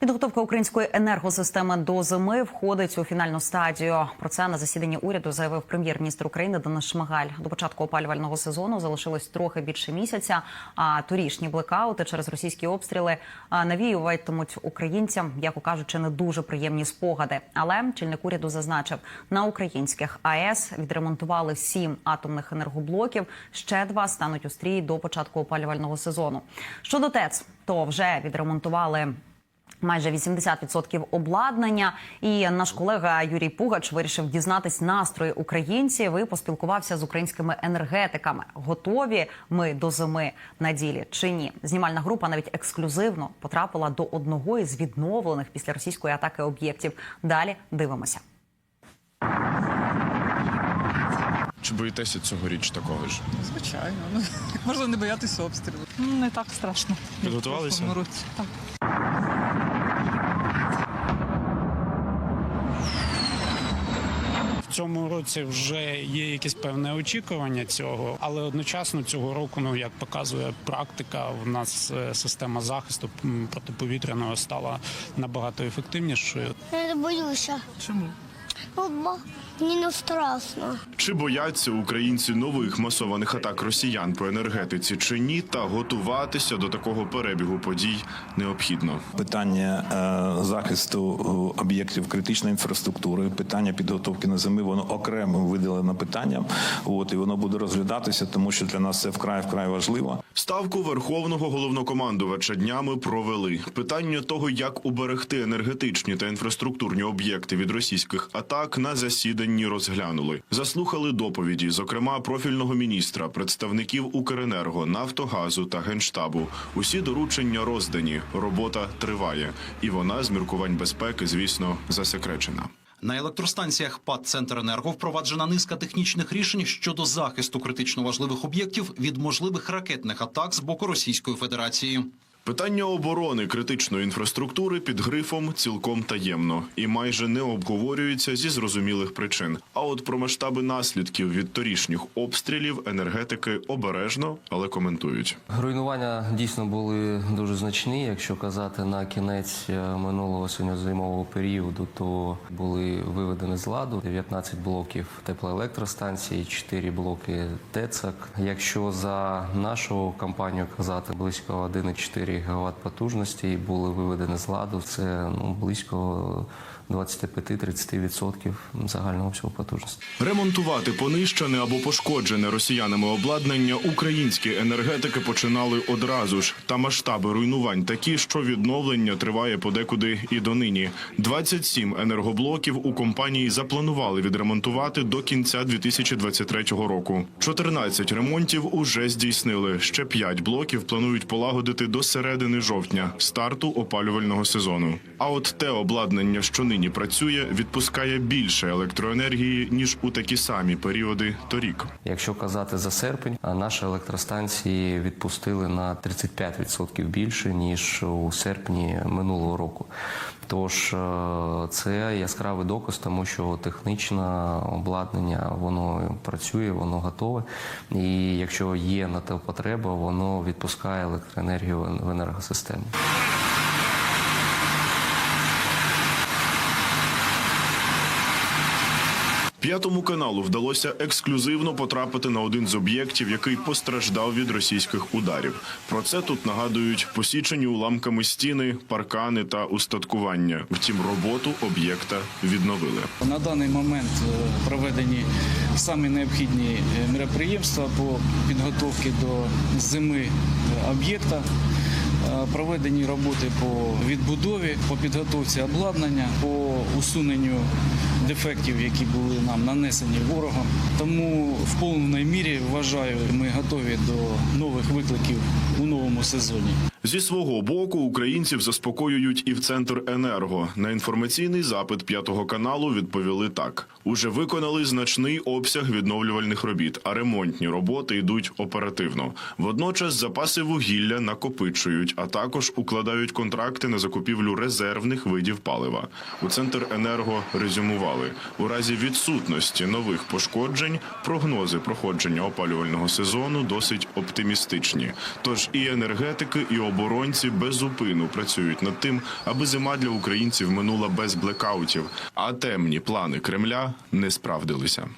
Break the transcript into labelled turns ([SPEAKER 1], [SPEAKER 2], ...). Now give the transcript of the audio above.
[SPEAKER 1] Підготовка української енергосистеми до зими входить у фінальну стадію. Про це на засіданні уряду заявив прем'єр-міністр України Денис Шмигаль. До початку опалювального сезону залишилось трохи більше місяця. А торішні блекаути через російські обстріли навіюватимуть українцям, яко кажучи, не дуже приємні спогади. Але чільник уряду зазначив, на українських АЕС відремонтували сім атомних енергоблоків. Ще два стануть у стрій до початку опалювального сезону. Щодо ТЕЦ, то вже відремонтували. Майже 80% обладнання, і наш колега Юрій Пугач вирішив дізнатись настрої українців і поспілкувався з українськими енергетиками. Готові ми до зими на ділі чи ні? Знімальна група навіть ексклюзивно потрапила до одного із відновлених після російської атаки об'єктів. Далі дивимося.
[SPEAKER 2] Чи боїтеся цьогоріч такого ж?
[SPEAKER 3] Звичайно, ну можна не боятися обстрілу. Ну, Не так страшно.
[SPEAKER 2] Підготувалися?
[SPEAKER 3] Так.
[SPEAKER 4] Цьому році вже є якісь певне очікування цього, але одночасно цього року, ну як показує практика, в нас е, система захисту протиповітряного стала набагато ефективнішою.
[SPEAKER 5] Я не боюся.
[SPEAKER 3] Чому?
[SPEAKER 5] Бо мені не страшно.
[SPEAKER 2] Чи бояться українці нових масованих атак росіян по енергетиці чи ні? Та готуватися до такого перебігу подій необхідно.
[SPEAKER 6] Питання е, захисту е, об'єктів критичної інфраструктури, питання підготовки на зими, воно окремо виділено питанням. От і воно буде розглядатися, тому що для нас це вкрай вкрай важливо.
[SPEAKER 2] Ставку верховного головнокомандувача днями провели. Питання того, як уберегти енергетичні та інфраструктурні об'єкти від російських атак, на засіданні розглянули. Заслухали доповіді, зокрема профільного міністра, представників Укренерго, Нафтогазу та Генштабу. Усі доручення роздані. Робота триває, і вона з міркувань безпеки, звісно, засекречена.
[SPEAKER 7] На електростанціях ПАД «Центренерго» впроваджена низка технічних рішень щодо захисту критично важливих об'єктів від можливих ракетних атак з боку Російської Федерації.
[SPEAKER 2] Питання оборони критичної інфраструктури під грифом цілком таємно і майже не обговорюється зі зрозумілих причин. А от про масштаби наслідків від торішніх обстрілів енергетики обережно, але коментують.
[SPEAKER 8] Руйнування дійсно були дуже значні. Якщо казати на кінець е, минулого осінньо-зимового періоду, то були виведені з ладу 19 блоків теплоелектростанцій, 4 блоки ТЕЦок. Якщо за нашу компанію казати близько 1,4 ГВт потужності були виведені з ладу, це ну близько 25-30% загального всього потужності.
[SPEAKER 2] Ремонтувати понищене або пошкоджене росіянами обладнання українські енергетики починали одразу ж. Та масштаби руйнувань такі, що відновлення триває подекуди і донині. 27 енергоблоків у компанії запланували відремонтувати до кінця 2023 року. 14 ремонтів уже здійснили. Ще 5 блоків планують полагодити до середини жовтня, старту опалювального сезону. А от те обладнання, що нині працює, відпускає більше електроенергії ніж у такі самі періоди торік.
[SPEAKER 8] Якщо казати за серпень, наші електростанції відпустили на 35% більше ніж у серпні минулого року. Тож е, це яскравий доказ, тому що технічне обладнання воно працює, воно готове. І якщо є на те потреба, воно відпускає електроенергію в енергосистему.
[SPEAKER 2] П'ятому каналу вдалося ексклюзивно потрапити на один з об'єктів, який постраждав від російських ударів. Про це тут нагадують посічені уламками стіни, паркани та устаткування. Втім, роботу об'єкта відновили.
[SPEAKER 3] На даний момент е, проведені самі необхідні е, мероприємства по підготовці до зими е, об'єкта. Е, Проведені роботи по відбудові, по підготовці обладнання, по усуненню дефектів, які були нам нанесені ворогом. Тому в повній мірі вважаю, ми готові до нових викликів у новому сезоні.
[SPEAKER 2] Зі свого боку українців заспокоюють і в центр енерго. На інформаційний запит п'ятого каналу відповіли так: уже виконали значний обсяг відновлювальних робіт, а ремонтні роботи йдуть оперативно. Водночас запаси вугілля накопичують, а також укладають контракти на закупівлю резервних видів палива. У центр енерго резюмували у разі відсутності нових пошкоджень. Прогнози проходження опалювального сезону досить оптимістичні. Тож і енергетики, і оборонці безупину працюють над тим, аби зима для українців минула без блекаутів. А темні плани Кремля не справдилися.